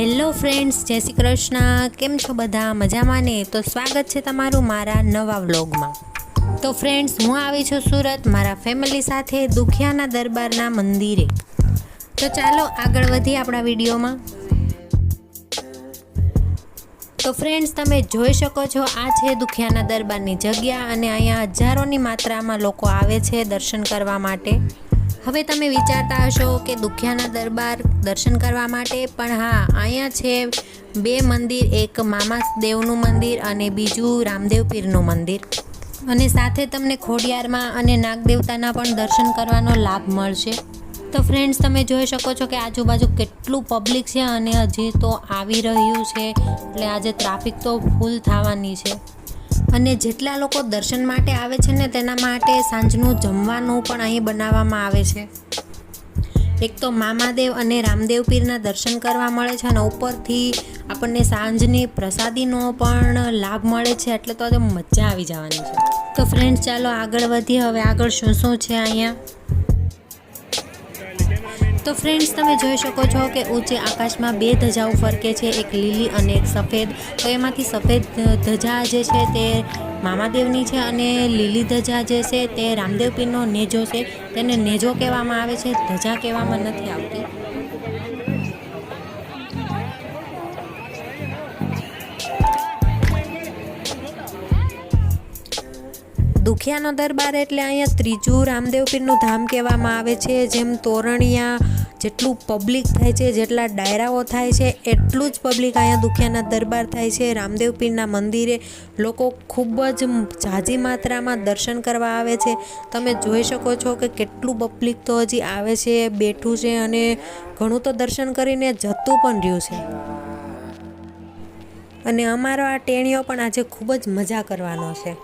Hello friends, જય શ્રી કૃષ્ણ. કેમ છો બધા? મજામાં ને? તો સ્વાગત છે તમારું મારા નવા વ્લોગમાં. તો ફ્રેન્ડ્સ, હું આવી છું સુરત, મારા ફેમિલી સાથે દુખિયાના દરબારના મંદિરે. તો ચાલો આગળ વધીએ આપણા વિડીયોમાં. તો ફ્રેન્ડ્સ, તમે જોઈ શકો છો, આ છે દુખિયાના દરબારની જગ્યા અને અહીંયા હજારોની માત્રામાં લોકો આવે છે દર્શન કરવા માટે. હવે તમે વિચારતા હશો કે દુખિયાના દરબાર દર્શન કરવા માટે પણ હા, અહીંયા છે બે મંદિર, એક મામા દેવનું મંદિર અને બીજું રામદેવ પીરનું મંદિર. અને સાથે તમને ખોડિયારમાં અને નાગદેવતાના પણ દર્શન કરવાનો લાભ મળશે. તો ફ્રેન્ડ્સ તમે જોઈ શકો છો કે આજુબાજુ કેટલું પબ્લિક છે અને હજી તો આવી રહ્યું છે. એટલે આજે ટ્રાફિક તો ફૂલ થવાની છે. અને જેટલા લોકો દર્શન માટે આવે છે ને તેના માટે સાંજનું જમવાનું પણ અહીં બનાવવામાં આવે છે. એક તો મામાદેવ અને રામદેવ પીરના દર્શન કરવા મળે છે અને ઉપરથી આપણને સાંજની પ્રસાદીનો પણ લાભ મળે છે, એટલે તો મજા આવી જવાની છે. તો ફ્રેન્ડ્સ ચાલો આગળ વધીએ. હવે આગળ શું શું છે અહીંયા? તો ફ્રેન્ડ્સ તમે જોઈ શકો છો કે ઊંચે આકાશમાં બે ધજાઓ ફરકે છે, એક લીલી અને એક સફેદ. તો એમાંથી સફેદ ધજા જે છે તે મામાદેવની છે અને લીલી ધજા જે છે તે રામદેવ પીરનો નેજો છે. તેને નેજો કહેવામાં આવે છે, ધજા કહેવામાં નથી આવતી. દુખિયાનો દરબાર એટલે અહીંયા ત્રીજું રામદેવ પીરનું ધામ કહેવામાં આવે છે, જેમ તોરણિયા જેટલું પબ્લિક થાય છે, જેટલા ડાયરાઓ થાય છે, એટલું જ પબ્લિક અહીંયા દુખિયાના દરબાર થાય છે. રામદેવ પીરના મંદિરે લોકો ખૂબ જ ઝાઝી માત્રામાં દર્શન કરવા આવે છે. તમે જોઈ શકો છો કે કેટલું પબ્લિક તો હજી આવે છે, બેઠું છે અને ઘણું તો દર્શન કરીને જતું પણ રહ્યું છે. અને અમારો આ ટેણીઓ પણ આજે ખૂબ જ મજા કરવાનો છે.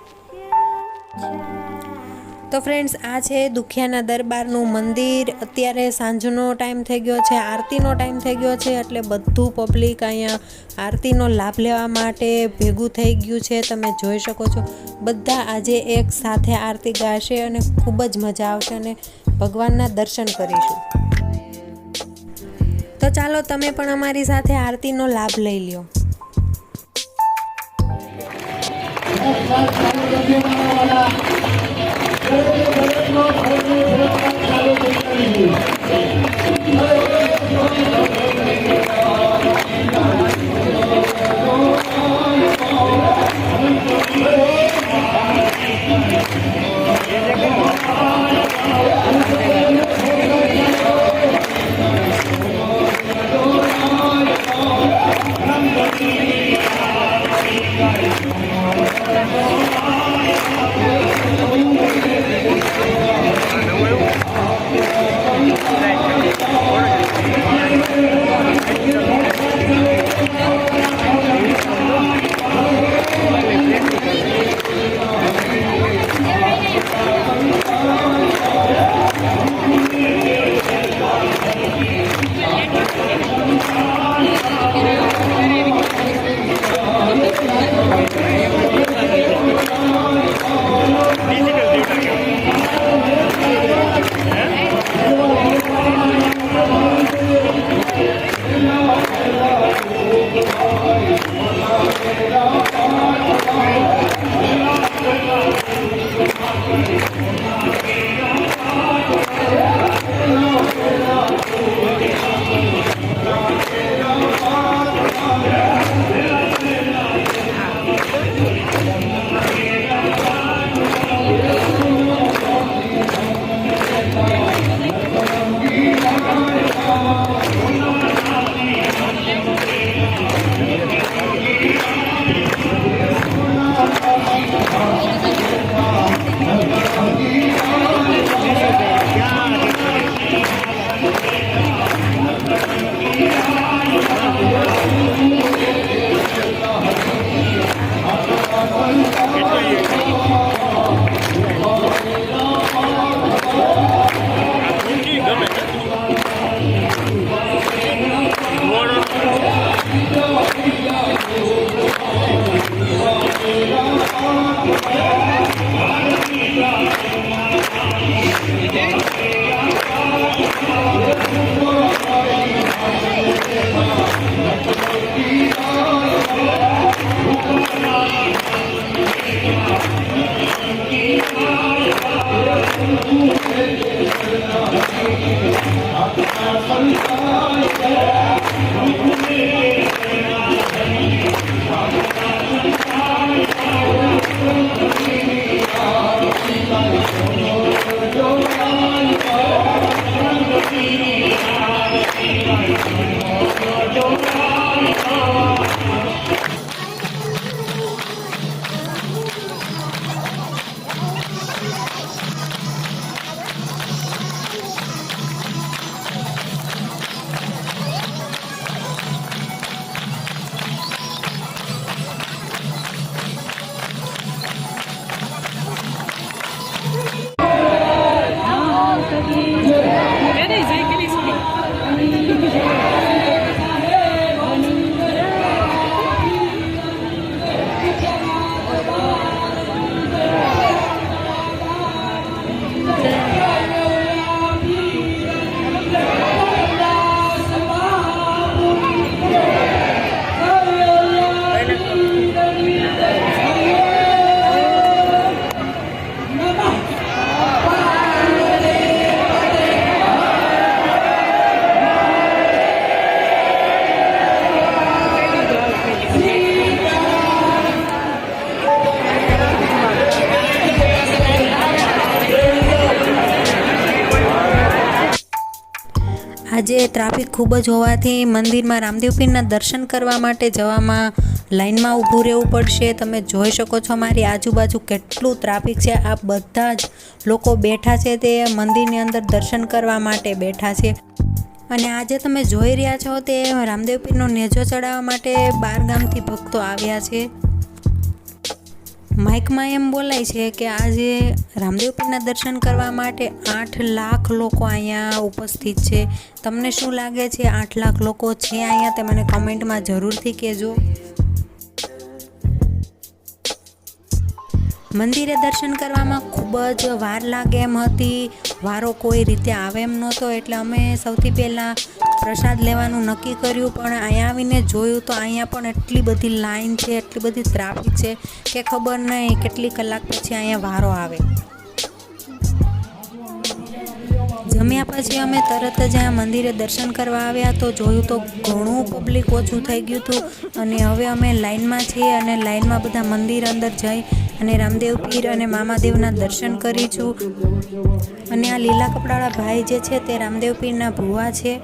તો ફ્રેન્ડ્સ આ છે દુખિયાના દરબારનું મંદિર. અત્યારે સાંજનો ટાઈમ થઈ ગયો છે, આરતીનો ટાઈમ થઈ ગયો છે, એટલે બધું પબ્લિક અહીંયા આરતીનો લાભ લેવા માટે ભેગું થઈ ગયું છે. તમે જોઈ શકો છો, બધા આજે એક સાથે આરતી ગાશે અને ખૂબ જ મજા આવશે અને ભગવાનના દર્શન કરીશું. તો ચાલો, તમે પણ અમારી સાથે આરતીનો લાભ લઈ લ્યો. Thank you. આજે ટ્રાફિક ખૂબ જ હોવાથી મંદિરમાં રામદેવ પીરના દર્શન કરવા માટે જવામાં લાઇનમાં ઊભું રહેવું પડશે. તમે જોઈ શકો છો મારી આજુબાજુ કેટલું ટ્રાફિક છે. આ બધા જ લોકો બેઠા છે તે મંદિરની અંદર દર્શન કરવા માટે બેઠા છે. અને આજે તમે જોઈ રહ્યા છો તે રામદેવ પીરનો નેજો ચડાવવા માટે બાર ગામથી ભક્તો આવ્યા છે. માઇકમાં એમ બોલાય છે કે આજે રામદેવ પીરના દર્શન કરવા માટે આઠ લાખ લોકો અહીંયા ઉપસ્થિત છે. તમને શું લાગે છે આઠ લાખ લોકો છે અહીંયા? તે મને કમેન્ટમાં જરૂરથી કહેજો. મંદિરે દર્શન કરવામાં ખૂબ જ વાર લાગે એમ હતી. વારો કોઈ રીતે આવે એમ નહોતો, એટલે અમે સૌથી પહેલાં પ્રસાદ લેવાનું નક્કી કર્યું, પણ અહીંયા આવીને જોયું તો અહીંયા પણ એટલી બધી લાઈન છે, એટલી બધી ટ્રાફિક છે કે ખબર નહીં કેટલી કલાક પછી અહીંયા વારો આવે. જમ્યા પછી અમે તરત જ આ મંદિરે દર્શન કરવા આવ્યા તો જોયું તો ઘણું પબ્લિક ઓછું થઈ ગયું હતું અને હવે અમે લાઈનમાં છીએ અને લાઈનમાં બધા મંદિર અંદર જઈ અને રામદેવ પીર અને મામાદેવના દર્શન કરીશું અને આ લીલા કપડાવાળા ભાઈ જે છે તે રામદેવ પીરના ભુવા છે.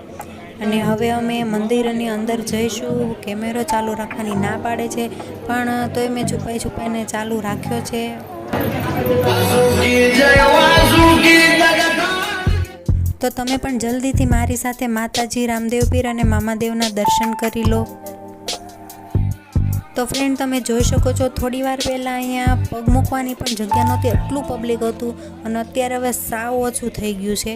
અને હવે અમે મંદિરની અંદર જઈશું. કેમેરો ચાલુ રાખવાની ના પાડે છે. પણ તોય મેં છુપાઈ છુપાઈને ચાલુ રાખ્યો છે. તો તમે પણ જલ્દીથી મારી સાથે માતાજી, રામદેવ પીર અને મામાદેવના દર્શન કરી લો. તો ફ્રેન્ડ તમે જોઈ શકો છો, થોડી વાર પહેલાં અહીંયા પગ મૂકવાની પણ જગ્યા નહોતી, એટલું પબ્લિક હતું અને અત્યારે હવે સાવ ઓછું થઈ ગયું છે.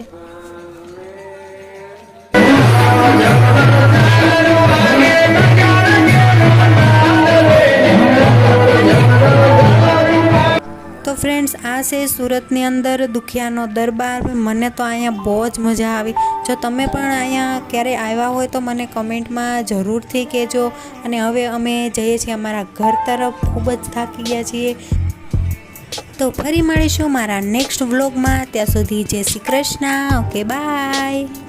ફ્રેન્ડ્સ આ છે સુરતની અંદર દુખિયાનો દરબાર. મને તો અહીંયા બહુ જ મજા આવી. જો તમે પણ અહીંયા ક્યારેય આવ્યા હોય તો મને કમેન્ટમાં જરૂરથી કહેજો. અને હવે અમે જઈએ છીએ અમારા ઘર તરફ. ખૂબ જ થાકી ગયા છીએ. તો ફરી મળીશું મારા નેક્સ્ટ વ્લોગમાં ત્યાં સુધી જય શ્રી કૃષ્ણ. Okay bye